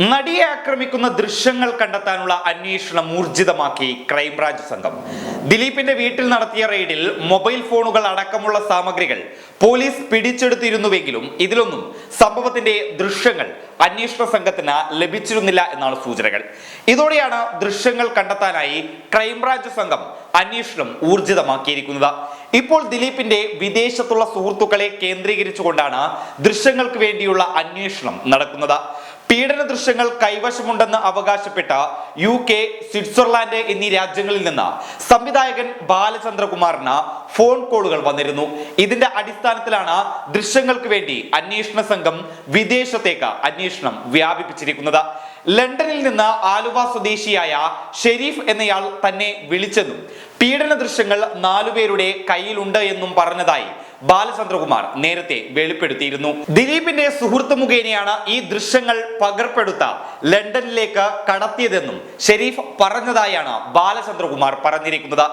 നടിയെ ആക്രമിക്കുന്ന ദൃശ്യങ്ങൾ കണ്ടെത്താനുള്ള അന്വേഷണം ഊർജിതമാക്കി ക്രൈംബ്രാഞ്ച് സംഘം. ദിലീപിന്റെ വീട്ടിൽ നടത്തിയ റെയ്ഡിൽ മൊബൈൽ ഫോണുകൾ അടക്കമുള്ള സാമഗ്രികൾ പോലീസ് പിടിച്ചെടുത്തിരുന്നുവെങ്കിലും ഇതിലൊന്നും സംഭവത്തിന്റെ ദൃശ്യങ്ങൾ അന്വേഷണ സംഘത്തിന് ലഭിച്ചിരുന്നില്ല എന്നാണ് സൂചനകൾ. ഇതോടെയാണ് ദൃശ്യങ്ങൾ കണ്ടെത്താനായി ക്രൈംബ്രാഞ്ച് സംഘം അന്വേഷണം ഊർജിതമാക്കിയിരിക്കുന്നത്. ഇപ്പോൾ ദിലീപിന്റെ വിദേശത്തുള്ള സുഹൃത്തുക്കളെ കേന്ദ്രീകരിച്ചുകൊണ്ടാണ് ദൃശ്യങ്ങൾക്ക് വേണ്ടിയുള്ള അന്വേഷണം നടക്കുന്നത്. പീഡന ദൃശ്യങ്ങൾ കൈവശമുണ്ടെന്ന് അവകാശപ്പെട്ട യു കെ സ്വിറ്റ്സർലാൻഡ് എന്നീ രാജ്യങ്ങളിൽ നിന്ന് സംവിധായകൻ ബാലചന്ദ്രകുമാറിന് ഫോൺ കോളുകൾ വന്നിരുന്നു. ഇതിന്റെ അടിസ്ഥാനത്തിലാണ് ദൃശ്യങ്ങൾക്ക് വേണ്ടി അന്വേഷണ സംഘം വിദേശത്തേക്ക് അന്വേഷണം വ്യാപിപ്പിച്ചിരിക്കുന്നത്. ലണ്ടനിൽ നിന്ന് ആലുവ സ്വദേശിയായ ഷെരീഫ് എന്നയാൾ തന്നെ വിളിച്ചെന്നും പീഡന ദൃശ്യങ്ങൾ നാലുപേരുടെ കയ്യിലുണ്ട് എന്നും പറഞ്ഞതായി ബാലചന്ദ്രകുമാർ നേരത്തെ വെളിപ്പെടുത്തിയിരുന്നു. ദിലീപിന്റെ സുഹൃത്ത് മുഖേനയാണ് ഈ ദൃശ്യങ്ങൾ പകർപ്പെടുത്ത ലണ്ടനിലേക്ക് കടത്തിയതെന്നും ഷെരീഫ് പറഞ്ഞതായാണ് ബാലചന്ദ്രകുമാർ പറഞ്ഞിരിക്കുന്നത്.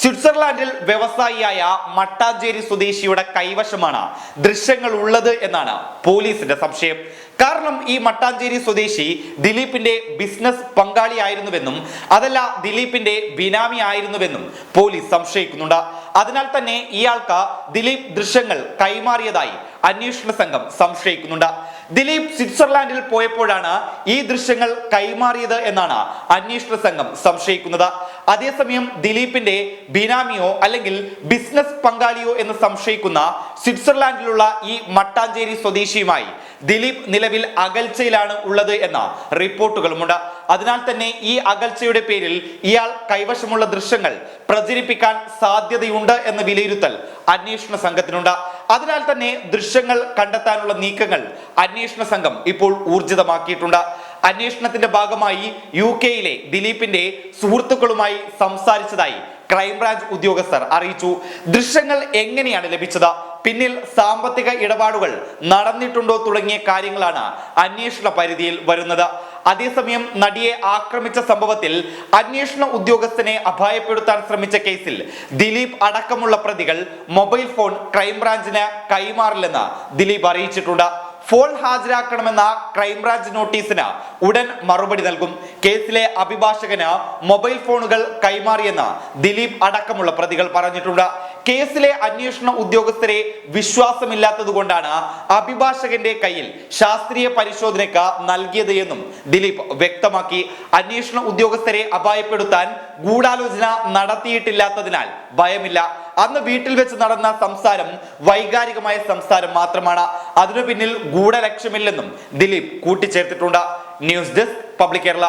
സ്വിറ്റ്സർലാൻഡിൽ വ്യവസായിയായ മട്ടാഞ്ചേരി സ്വദേശിയുടെ കൈവശമാണ് ദൃശ്യങ്ങൾ ഉള്ളത് എന്നാണ് പോലീസിന്റെ സംശയം. കാരണം ഈ മട്ടാഞ്ചേരി സ്വദേശി ദിലീപിന്റെ ബിസിനസ് പങ്കാളിയായിരുന്നുവെന്നും അതല്ല ദിലീപിന്റെ ബിനാമി ആയിരുന്നുവെന്നും പോലീസ് സംശയിക്കുന്നുണ്ട്. അതിനാൽ തന്നെ ഇയാൾക്ക് ദിലീപ് ദൃശ്യങ്ങൾ കൈമാറിയതായി അന്വേഷണ സംഘം സംശയിക്കുന്നുണ്ട്. ദിലീപ് സ്വിറ്റ്സർലാൻഡിൽ പോയപ്പോഴാണ് ഈ ദൃശ്യങ്ങൾ കൈമാറിയത് എന്നാണ് അന്വേഷണ സംഘം സംശയിക്കുന്നത്. അതേസമയം ദിലീപിന്റെ ബിനാമിയോ അല്ലെങ്കിൽ ബിസിനസ് പങ്കാളിയോ എന്ന് സംശയിക്കുന്ന സ്വിറ്റ്സർലാൻഡിലുള്ള ഈ മട്ടാഞ്ചേരി സ്വദേശിയുമായി ദിലീപ് നിലവിൽ അകൽച്ചയിലാണ് ഉള്ളത് എന്ന റിപ്പോർട്ടുകളുമുണ്ട്. അതിനാൽ തന്നെ ഈ അകൽച്ചയുടെ പേരിൽ ഇയാൾ കൈവശമുള്ള ദൃശ്യങ്ങൾ പ്രചരിപ്പിക്കാൻ സാധ്യതയുണ്ട് എന്ന വിലയിരുത്തൽ അന്വേഷണ സംഘത്തിനുണ്ട്. അതിനാൽ തന്നെ ദൃശ്യങ്ങൾ കണ്ടെത്താനുള്ള നീക്കങ്ങൾ അന്വേഷണ സംഘം ഇപ്പോൾ ഊർജിതമാക്കിയിട്ടുണ്ട്. അന്വേഷണത്തിന്റെ ഭാഗമായി യു കെയിലെ ദിലീപിന്റെ സുഹൃത്തുക്കളുമായി സംസാരിച്ചതായി ക്രൈംബ്രാഞ്ച് ഉദ്യോഗസ്ഥർ അറിയിച്ചു. ദൃശ്യങ്ങൾ എങ്ങനെയാണ് ലഭിച്ചത്? പിന്നിൽ സാമ്പത്തിക ഇടപാടുകൾ നടന്നിട്ടുണ്ടോ തുടങ്ങിയ കാര്യങ്ങളാണ് അന്വേഷണ പരിധിയിൽ വരുന്നത്. അതേസമയം നടിയെ ആക്രമിച്ച സംഭവത്തിൽ അന്വേഷണ ഉദ്യോഗസ്ഥനെ അപായപ്പെടുത്താൻ ശ്രമിച്ച കേസിൽ ദിലീപ് അടക്കമുള്ള പ്രതികൾ മൊബൈൽ ഫോൺ ക്രൈംബ്രാഞ്ചിന് കൈമാറില്ലെന്ന് ദിലീപ് അറിയിച്ചിട്ടുണ്ട്. ഫോൺ ഹാജരാക്കണമെന്ന ക്രൈംബ്രാഞ്ച് നോട്ടീസിന് ഉടൻ മറുപടി നൽകും. കേസിലെ അഭിഭാഷകന് മൊബൈൽ ഫോണുകൾ കൈമാറിയെന്ന് ദിലീപ് അടക്കമുള്ള പ്രതികൾ പറഞ്ഞിട്ടുണ്ട്. കേസിലെ അന്വേഷണ ഉദ്യോഗസ്ഥരെ വിശ്വാസമില്ലാത്തതുകൊണ്ടാണ് അഭിഭാഷകന്റെ കയ്യിൽ ശാസ്ത്രീയ പരിശോധനയ്ക്ക് നൽകിയത് എന്നും ദിലീപ് വ്യക്തമാക്കി. അന്വേഷണ ഉദ്യോഗസ്ഥരെ അപായപ്പെടുത്താൻ ഗൂഢാലോചന നടത്തിയിട്ടില്ലാത്തതിനാൽ ഭയമില്ല. അന്ന് വീട്ടിൽ വെച്ച് നടന്ന സംസാരം വൈകാരികമായ സംസാരം മാത്രമാണ്. അതിനു പിന്നിൽ ഗൂഢലക്ഷ്യമില്ലെന്നും Dileep കൂട്ടിച്ചേർത്തിട്ടുണ്ട്. News desk public Kerala.